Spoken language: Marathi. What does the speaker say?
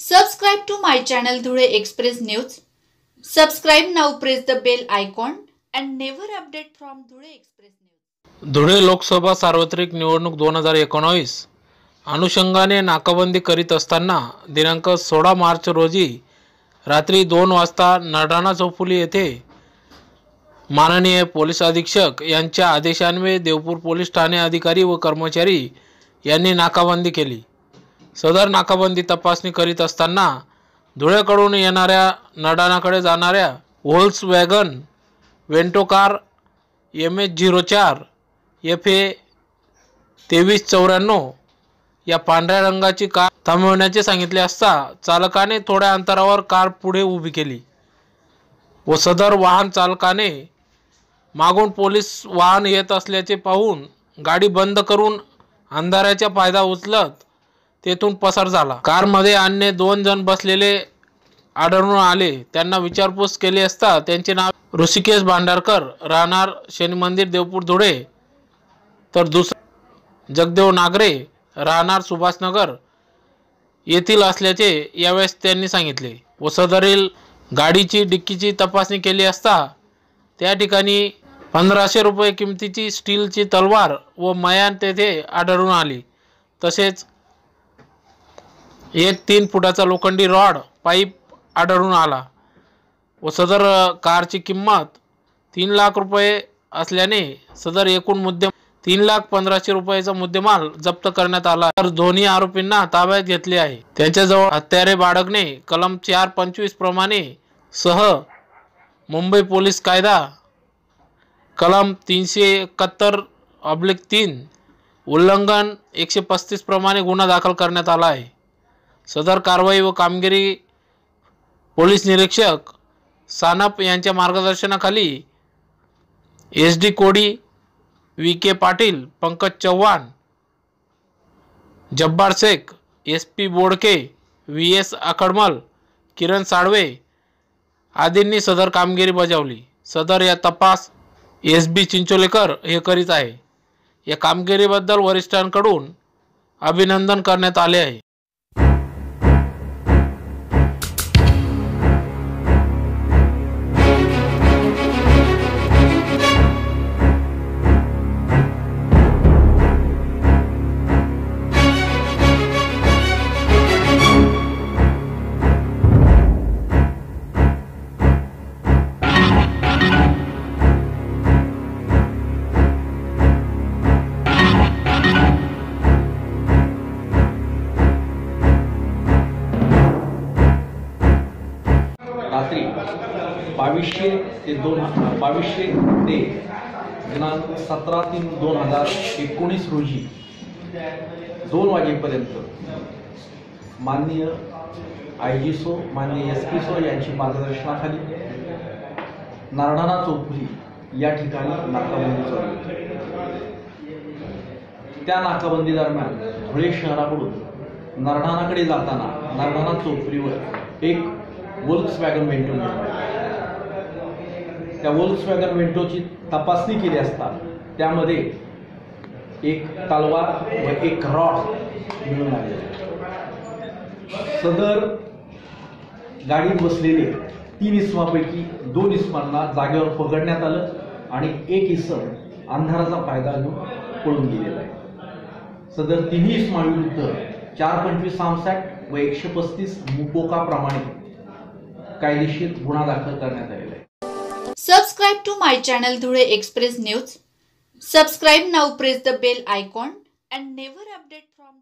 Subscribe to my channel Dhule express news subscribe now press the bell icon and never update from Dhule express news Dhule Lok Sabha सार्वत्रिक निवडणूक दोन हजार एकोणावीस अनुषंगाने नाकाबंदी करीत असताना दिनांक सोळा मार्च रोजी रात्री दोन वाजता नडाणा चौफुली येथे माननीय पोलीस अधीक्षक यांच्या आदेशान्वये देवपूर पोलीस ठाणे अधिकारी व कर्मचारी यांनी नाकाबंदी केली. सदर नाकाबंदी तपासणी करीत असताना धुळ्याकडून येणाऱ्या नडाणाकडे जाणाऱ्या Volkswagen Vento car M H zero चार एफ ए तेवीस चौऱ्याण्णव या पांढऱ्या रंगाची कार थांबवण्याचे सांगितले असता चालकाने थोड्या अंतरावर कार पुढे उभी केली व सदर वाहन चालकाने मागून पोलीस वाहन येत असल्याचे पाहून गाडी बंद करून अंधाराचा फायदा उचलत तेथून पसार झाला. कारमध्ये अन्य दोन जण बसलेले आढळून आले. त्यांना विचारपूस केली असता त्यांचे नाव ऋषिकेश भांडारकर राहणार शनी मंदिर देवपूर धुळे तर दुसरा जगदेव नागरे राहणार सुभाषनगर येथील असल्याचे यावेळेस त्यांनी सांगितले. व सदरील गाडीची डिक्कीची तपासणी केली असता त्या ठिकाणी पंधराशे रुपये किमतीची स्टीलची तलवार व मयान तेथे आढळून आली. तसेच एक तीन फुटाचा लोखंडी रॉड पाईप आढळून आला. व सदर कारची किंमत तीन लाख रुपये असल्याने सदर एकूण मुद्दे तीन लाख पंधराशे रुपयाचा मुद्देमाल जप्त करण्यात आला. तर दोन्ही आरोपींना ताब्यात घेतले आहे. त्यांच्याजवळ हत्यारे बाळगणे कलम चार पंचवीस प्रमाणे सह मुंबई पोलीस कायदा कलम तीनशे एकाहत्तर ऑब्लिक तीन उल्लंघन एकशे पस्तीस प्रमाणे गुन्हा दाखल करण्यात आला आहे. सदर कारवाई व कामगिरी पोलीस निरीक्षक सानप यांच्या मार्गदर्शनाखाली S D Kodi V K Patil Pankaj Chavan Jabbar Shaikh S P Bodke V S Akhadmal Kiran Salve आदींनी सदर कामगिरी बजावली. सदर या तपास एस बी चिंचोलेकर हे करीत आहे. या कामगिरीबद्दल वरिष्ठांकडून अभिनंदन करण्यात आले आहे. रात्री बावीसशे ते दोन बावीसशे ते दिनांक सतरा तीन दोन हजार एकोणीस रोजी दोन वाजेपर्यंत माननीय आय जी सो माननीय एस पी सो यांची मार्गदर्शनाखाली नारढाणा चौफुली या ठिकाणी नाकाबंदी चालू. त्या नाकाबंदी दरम्यान धुळे शहराकडून नरडाणाकडे जाताना नरडाणा चौफुलीवर एक वोल्क्स वॅगन वेंटो त्या वोल्क्स वॅगन वेंटोची तपासणी केली असता त्यामध्ये एक तलवार व एक रॉड मिळून आले. सदर गाडीत बसलेले तीन इसमापैकी दोन इसमांना जागेवर पकडण्यात आलं आणि एक इसम अंधाराचा फायदा घेऊन पळून गेलेला आहे. सदर तिन्ही इस्माविरुद्ध चार पंचवीस सामसॅट व एकशे पस्तीस मुपोकाप्रमाणे कायदेशीर गुन्हा दाखल करण्यात आलेला आहे. Subscribe to my channel Dhule express news subscribe now press the bell icon and never update from